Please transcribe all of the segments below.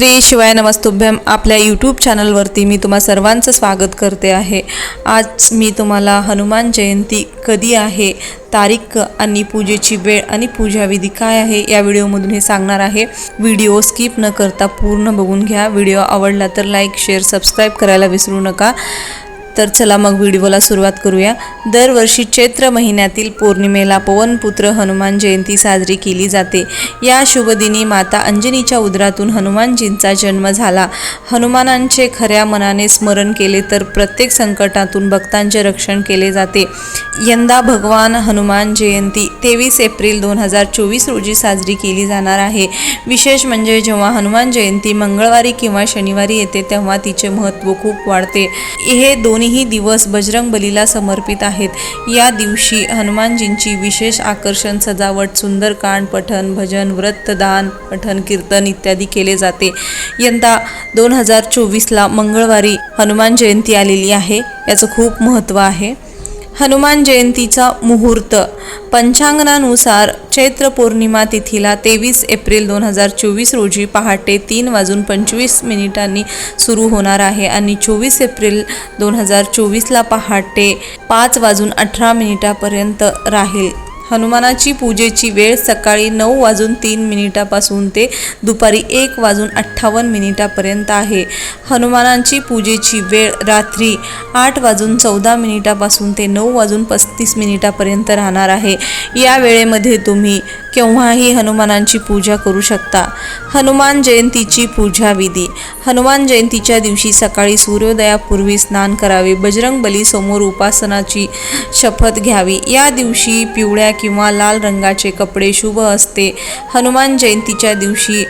श्री शिवाय नमस्तुभ्यम आपल्या यूट्यूब चॅनलवरती मी तुम्हा सर्वांचं स्वागत करते आहे. आज मी तुम्हाला हनुमान जयंती कधी आहे तारीख आणि पूजेची वेळ आणि पूजाविधी काय आहे या व्हिडिओमधून हे सांगणार आहे. व्हिडिओ स्किप न करता पूर्ण बघून घ्या. व्हिडिओ आवडला तर लाईक शेअर सबस्क्राईब करायला विसरू नका. तर चला मग व्हिडिओला सुरुवात करूया. दरवर्षी चैत्र महिन्यातील पौर्णिमेला पवनपुत्र हनुमान जयंती साजरी केली जाते. या शुभदिनी माता अंजनीच्या उदरातून हनुमानजींचा जन्म झाला. हनुमानांचे खऱ्या मनाने स्मरण केले तर प्रत्येक संकटातून भक्तांचे रक्षण केले जाते. यंदा भगवान हनुमान जयंती तेवीस एप्रिल दोन हजार चोवीस रोजी साजरी केली जाणार आहे. विशेष म्हणजे जेव्हा हनुमान जयंती मंगळवारी किंवा शनिवारी येते तेव्हा तिचे महत्त्व खूप वाढते. हे दोन दोन्ही दिवस बजरंग बलीला समर्पित आहेत. या दिवशी हनुमानजींची विशेष आकर्षण सजावट सुंदरकांड पठण भजन व्रतदान पठण कीर्तन इत्यादी केले जाते. यंदा दोन हजार चोवीसला मंगळवारी हनुमान जयंती आलेली आहे. याचं खूप महत्त्व आहे. हनुमान जयंतीचा मुहूर्त. पंचांगणानुसार चैत्र पौर्णिमा तिथीला तेवीस एप्रिल दोन हजार चोवीस रोजी पहाटे तीन वाजून पंचवीस मिनिटांनी सुरू होणार आहे आणि चोवीस एप्रिल दोन हजार चोवीसला पहाटे पाच वाजून अठरा मिनिटापर्यंत राहील. हनुमानाची पूजेची वेळ सकाळी नऊ वाजून तीन मिनिटापासून ते दुपारी एक वाजून अठ्ठावन्न मिनिटापर्यंत आहे. हनुमानांची पूजेची वेळ रात्री आठ वाजून चौदा मिनिटापासून ते नऊ वाजून पस्तीस मिनिटापर्यंत राहणार आहे. या वेळेमध्ये तुम्ही केव्हाही हनुमानांची पूजा करू शकता. हनुमान जयंतीची पूजा विधी. हनुमान जयंतीच्या दिवशी सकाळी सूर्योदयापूर्वी स्नान करावे बजरंग बली समोर उपासनाची शपथ घ्यावी. या दिवशी पिवळ्या किंवा लाल रंगाचे कपडे शुभ असते. हनुमान जयंतीच्या दिवशी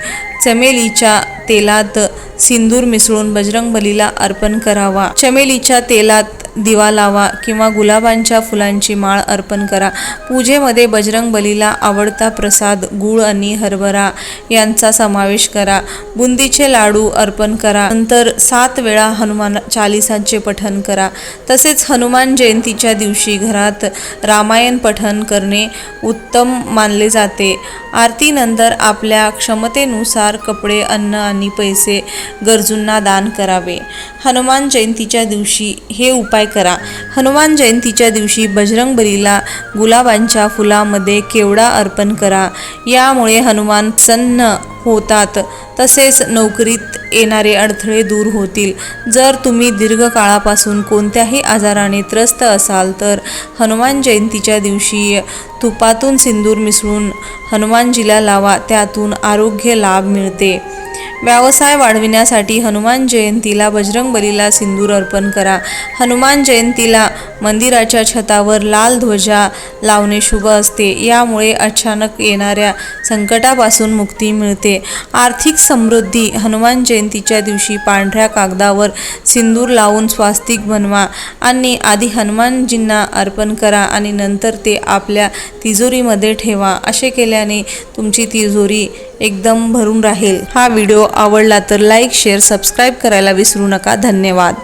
चमेलीच्या तेलात सिंदूर मिसळून बजरंग बलीला अर्पण करावा. चमेलीच्या तेलात दिवा लावा किंवा गुलाबांच्या फुलांची माळ अर्पण करा. पूजेमध्ये बजरंग बलीला आवडता प्रसाद गूळ आणि हरभरा यांचा समावेश करा. बुंदीचे लाडू अर्पण करा. नंतर सात वेळा हनुमान चालिसांचे पठण करा. तसेच हनुमान जयंतीच्या दिवशी घरात रामायण पठण करणे उत्तम मानले जाते. आरतीनंतर आपल्या क्षमतेनुसार कपडे अन्न आणि पैसे गरजूंना दान करावे. हनुमान जयंतीच्या दिवशी हे उपाय करा. हनुमान जयंतीच्या दिवशी बजरंग बलीला गुलाबांच्या फुलामध्ये केवडा अर्पण करा. यामुळे हनुमान प्रसन्न होतात. तसेच नोकरीत येणारे अडथळे दूर होतील. जर तुम्ही दीर्घकाळापासून कोणत्याही आजाराने त्रस्त असाल तर हनुमान जयंतीच्या दिवशी तुपातून सिंदूर मिसळून हनुमानजीला लावा. त्यातून आरोग्य लाभ मिळते. व्यवसाय वाढविण्यासाठी हनुमान जयंतीला बजरंग बलीला सिंदूर अर्पण करा. हनुमान जयंतीला मंदिराच्या छतावर लाल ध्वजा लावणे शुभ असते. यामुळे अचानक येणाऱ्या संकटापासून मुक्ती मिळते. आर्थिक समृद्धी हनुमान जयंतीच्या दिवशी पांढऱ्या कागदावर सिंदूर लावून स्वास्तिक बनवा आणि आधी हनुमानजींना अर्पण करा आणि नंतर ते आपल्या तिजोरीमध्ये ठेवा. असे केल्याने तुमची तिजोरी एकदम भरून राहील. हा व्हिडिओ आवडला तर लाईक शेअर सबस्क्राईब करायला विसरू नका. धन्यवाद.